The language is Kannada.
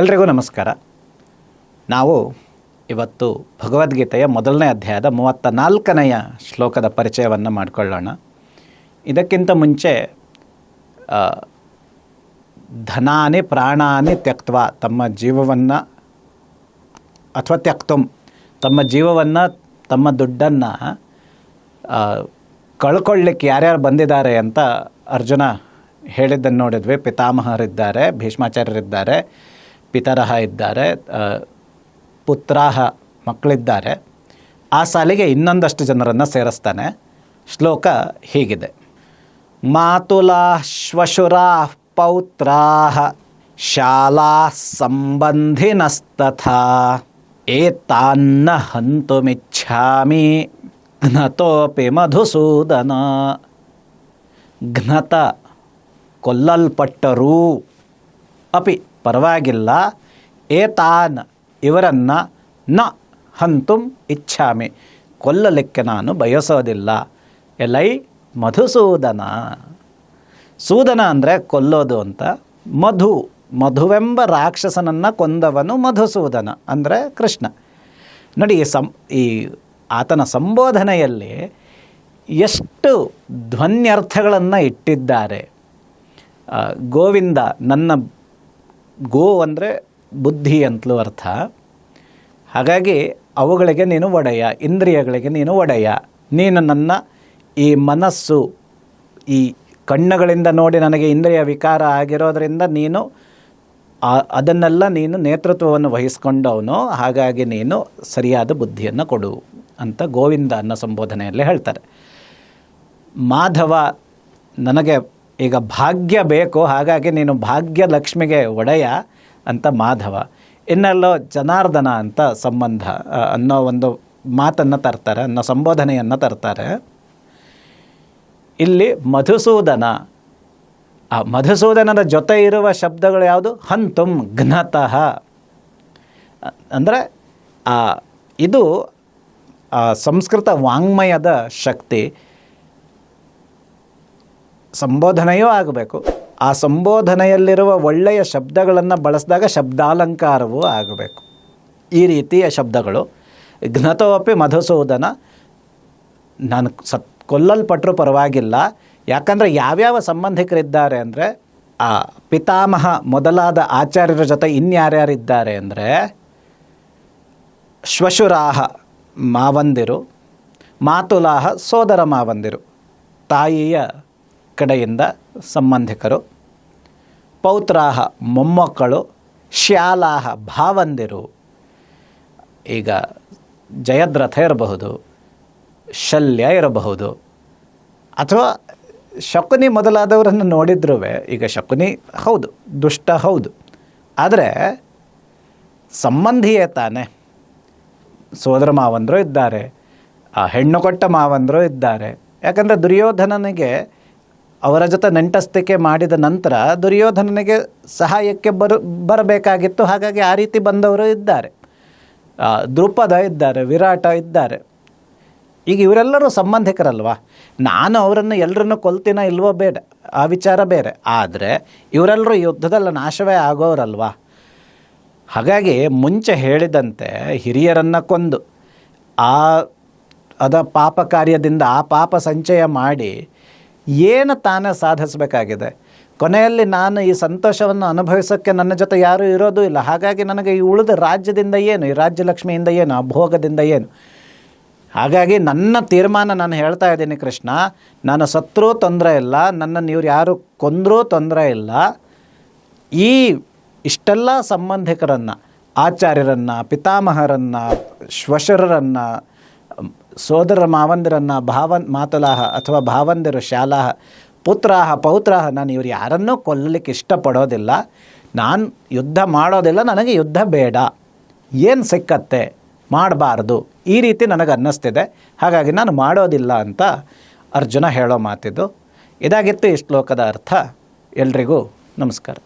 ಎಲ್ರಿಗೂ ನಮಸ್ಕಾರ. ನಾವು ಇವತ್ತು ಭಗವದ್ಗೀತೆಯ ಮೊದಲನೇ ಅಧ್ಯಾಯದ ಮೂವತ್ತ ನಾಲ್ಕನೆಯ ಶ್ಲೋಕದ ಪರಿಚಯವನ್ನು ಮಾಡಿಕೊಳ್ಳೋಣ. ಇದಕ್ಕಿಂತ ಮುಂಚೆ ಧನಾನಿ ಪ್ರಾಣಾನಿ ತ್ಯಕ್ತ್ವ, ತಮ್ಮ ಜೀವವನ್ನು ಅಥವಾ ತ್ಯಕ್ತುಂ, ತಮ್ಮ ಜೀವವನ್ನು, ತಮ್ಮ ದುಡ್ಡನ್ನು ಕಳ್ಕೊಳ್ಳಿಕ್ಕೆ ಯಾರ್ಯಾರು ಬಂದಿದ್ದಾರೆ ಅಂತ ಅರ್ಜುನ ಹೇಳಿದ್ದನ್ನು ನೋಡಿದ್ವಿ. ಪಿತಾಮಹರಿದ್ದಾರೆ, ಭೀಷ್ಮಾಚಾರ್ಯರಿದ್ದಾರೆ. ಪಿತರಹ ಇದ್ದಾರೆ ಪುತ್ರಾಹ ಮಕ್ಕಳಿದ್ದಾರೆ. ಆ ಸಾಲಿಗೆ ಇನ್ನೊಂದಷ್ಟು ಜನರನ್ನು ಸೇರಿಸ್ತಾನೆ. ಶ್ಲೋಕ ಹೀಗಿದೆ. ಮಾತುಲಾ ಶ್ವಶುರಾ ಪೌತ್ರಾಹ ಶಾಲಾ ಸಂಬಂಧಿನಸ್ತಥಾ ಏತಾನ್ನ ಹಂತುಮಿಚ್ಛಾಮಿ, ಘ್ನತೋಪಿ ಮಧುಸೂದನ. ಘ್ನತ ಕೊಲ್ಲಲ್ಪಟ್ಟರೂ ಅಪಿ ಪರವಾಗಿಲ್ಲ. ಏತಾನ್, ಇವರನ್ನು ನ ಹಂತುಂ ಇಚ್ಛಾಮಿ. ಕೊಲ್ಲಲಿಕ್ಕೆ ನಾನು ಬಯಸೋದಿಲ್ಲ. ಎಲೈ ಮಧುಸೂದನ. ಸೂದನ ಅಂದರೆ ಕೊಲ್ಲೋದು ಅಂತ. ಮಧು, ಮಧುವೆಂಬ ರಾಕ್ಷಸನನ್ನು ಕೊಂದವನು ಮಧುಸೂದನ ಅಂದರೆ ಕೃಷ್ಣ. ನೋಡಿ, ಈ ಸಂ, ಈ ಆತನ ಸಂಬೋಧನೆಯಲ್ಲಿ ಎಷ್ಟು ಧ್ವನ್ಯರ್ಥಗಳನ್ನು ಇಟ್ಟಿದ್ದಾರೆ. ಗೋವಿಂದ ನನ್ನ ಗೋ ಅಂದರೆ ಬುದ್ಧಿ ಅಂತಲೂ ಅರ್ಥ. ಹಾಗಾಗಿ ಅವುಗಳಿಗೆ ನೀನು ಒಡೆಯ, ಇಂದ್ರಿಯಗಳಿಗೆ ನೀನು ಒಡೆಯ. ನೀನು ನನ್ನ ಈ ಮನಸ್ಸು, ಈ ಕಣ್ಣುಗಳಿಂದ ನೋಡಿ ನನಗೆ ಇಂದ್ರಿಯ ವಿಕಾರ ಆಗಿರೋದರಿಂದ ನೀನು ಅದನ್ನೆಲ್ಲ ನೀನು ನೇತೃತ್ವವನ್ನು ವಹಿಸ್ಕೊಂಡವನು. ಹಾಗಾಗಿ ನೀನು ಸರಿಯಾದ ಬುದ್ಧಿಯನ್ನು ಕೊಡು ಅಂತ ಗೋವಿಂದ ಅನ್ನೋ ಸಂಬೋಧನೆಯಲ್ಲಿ ಹೇಳ್ತಾರೆ. ಮಾಧವ ನನಗೆ ಈಗ ಭಾಗ್ಯ ಬೇಕು, ಹಾಗಾಗಿ ನೀನು ಭಾಗ್ಯ ಲಕ್ಷ್ಮಿಗೆ ಒಡೆಯ ಅಂತ ಮಾಧವ. ಇನ್ನೆಲ್ಲೋ ಜನಾರ್ದನ ಅಂತ ಸಂಬಂಧ ಅನ್ನೋ ಒಂದು ಮಾತನ್ನು ತರ್ತಾರೆ, ಅನ್ನೋ ಸಂಬೋಧನೆಯನ್ನು ತರ್ತಾರೆ. ಇಲ್ಲಿ ಮಧುಸೂದನ. ಆ ಮಧುಸೂದನದ ಜೊತೆ ಇರುವ ಶಬ್ದಗಳು ಯಾವುದು? ಹಂತುಂ ಘ್ನತಃ. ಅಂದರೆ ಇದು ಸಂಸ್ಕೃತ ವಾಂಗ್ಮಯದ ಶಕ್ತಿ. ಸಂಬೋಧನೆಯೂ ಆಗಬೇಕು. ಆ ಸಂಬೋಧನೆಯಲ್ಲಿರುವ ಒಳ್ಳೆಯ ಶಬ್ದಗಳನ್ನು ಬಳಸಿದಾಗ ಶಬ್ದಾಲಂಕಾರವೂ ಆಗಬೇಕು. ಈ ರೀತಿಯ ಶಬ್ದಗಳು, ಘ್ನತೋಪಿ ಮಧುಸೂದನ, ನಾನು ಸತ್ ಕೊಲ್ಲಲ್ಪಟ್ಟರೂ ಪರವಾಗಿಲ್ಲ. ಯಾಕಂದರೆ ಯಾವ್ಯಾವ ಸಂಬಂಧಿಕರಿದ್ದಾರೆ ಅಂದರೆ, ಆ ಪಿತಾಮಹ ಮೊದಲಾದ ಆಚಾರ್ಯರ ಜೊತೆ ಇನ್ಯಾರ್ಯಾರಿದ್ದಾರೆ ಅಂದರೆ, ಶ್ವಶುರಾಹ ಮಾವಂದಿರು, ಮಾತುಲಾಹ ಸೋದರ ಮಾವಂದಿರು, ತಾಯಿಯ ಕಡೆಯಿಂದ ಸಂಬಂಧಿಕರು, ಪೌತ್ರಾಹ ಮೊಮ್ಮಕ್ಕಳು, ಶ್ಯಾಲಾಹ ಭಾವಂದಿರು. ಈಗ ಜಯದ್ರಥ ಇರಬಹುದು, ಶಲ್ಯ ಇರಬಹುದು, ಅಥವಾ ಶಕುನಿ ಮೊದಲಾದವರನ್ನು ನೋಡಿದ್ರೂ ಈಗ ಶಕುನಿ ಹೌದು, ದುಷ್ಟ ಹೌದು. ಆದರೆ ಸಂಬಂಧಿಯೇ ತಾನೆ. ಸೋದರ ಮಾವಂದರು ಇದ್ದಾರೆ, ಆ ಹೆಣ್ಣು ಕೊಟ್ಟ ಮಾವಂದರು ಇದ್ದಾರೆ. ಯಾಕಂದರೆ ದುರ್ಯೋಧನನಿಗೆ ಅವರ ಜೊತೆ ನೆಂಟಸ್ತಿಕೆ ಮಾಡಿದ ನಂತರ ದುರ್ಯೋಧನನಿಗೆ ಸಹಾಯಕ್ಕೆ ಬರು, ಬರಬೇಕಾಗಿತ್ತು. ಹಾಗಾಗಿ ಆ ರೀತಿ ಬಂದವರು ಇದ್ದಾರೆ. ದೃಪದ ಇದ್ದಾರೆ, ವಿರಾಟ ಇದ್ದಾರೆ. ಈಗ ಇವರೆಲ್ಲರೂ ಸಂಬಂಧಿಕರಲ್ವಾ? ನಾನು ಅವರನ್ನು ಎಲ್ಲರನ್ನು ಕೊಲ್ತೀನ ಇಲ್ವೋ ಬೇಡ, ಆ ವಿಚಾರ ಬೇರೆ. ಆದರೆ ಇವರೆಲ್ಲರೂ ಯುದ್ಧದಲ್ಲಿ ನಾಶವೇ ಆಗೋರಲ್ವಾ? ಹಾಗಾಗಿ ಮುಂಚೆ ಹೇಳಿದಂತೆ ಹಿರಿಯರನ್ನು ಕೊಂದು ಆ, ಅದ ಪಾಪ ಕಾರ್ಯದಿಂದ ಆ ಪಾಪ ಸಂಚಯ ಮಾಡಿ ಏನು ತಾನೇ ಸಾಧಿಸಬೇಕಾಗಿದೆ? ಕೊನೆಯಲ್ಲಿ ನಾನು ಈ ಸಂತೋಷವನ್ನು ಅನುಭವಿಸೋಕ್ಕೆ ನನ್ನ ಜೊತೆ ಯಾರೂ ಇರೋದು ಇಲ್ಲ. ಹಾಗಾಗಿ ನನಗೆ ಈ ಉಳಿದ ರಾಜ್ಯದಿಂದ ಏನು, ಈ ರಾಜ್ಯಲಕ್ಷ್ಮಿಯಿಂದ ಏನು, ಆ ಭೋಗದಿಂದ ಏನು? ಹಾಗಾಗಿ ನನ್ನ ತೀರ್ಮಾನ ನಾನು ಹೇಳ್ತಾ ಇದ್ದೀನಿ ಕೃಷ್ಣ. ನಾನು ಸತ್ರೂ ತೊಂದರೆ ಇಲ್ಲ, ನನ್ನನ್ನು ಇವ್ರು ಯಾರು ಕೊಂದರೂ ತೊಂದರೆ ಇಲ್ಲ. ಈ ಇಷ್ಟೆಲ್ಲ ಸಂಬಂಧಿಕರನ್ನು, ಆಚಾರ್ಯರನ್ನು, ಪಿತಾಮಹರನ್ನು, ಶ್ವಶುರರನ್ನು ಸೋದರ ಮಾವಂದಿರನ್ನು ಭಾವನ್ ಮಾತುಲಾಹ ಅಥವಾ ಭಾವಂದಿರು ಶಾಲಾಹ, ಪುತ್ರಾಹ, ಪೌತ್ರಾಹ ನಾನು ಇವ್ರು ಯಾರನ್ನೂ ಕೊಲ್ಲಲಿಕ್ಕೆ ಇಷ್ಟಪಡೋದಿಲ್ಲ. ನಾನು ಯುದ್ಧ ಮಾಡೋದಿಲ್ಲ, ನನಗೆ ಯುದ್ಧ ಬೇಡ. ಏನು ಸಿಕ್ಕತ್ತೆ? ಮಾಡಬಾರ್ದು. ಈ ರೀತಿ ನನಗೆ ಅನ್ನಿಸ್ತಿದೆ. ಹಾಗಾಗಿ ನಾನು ಮಾಡೋದಿಲ್ಲ ಅಂತ ಅರ್ಜುನ ಹೇಳೋ ಮಾತಿದ್ದು. ಇದಾಗಿತ್ತು ಈ ಶ್ಲೋಕದ ಅರ್ಥ. ಎಲ್ರಿಗೂ ನಮಸ್ಕಾರ.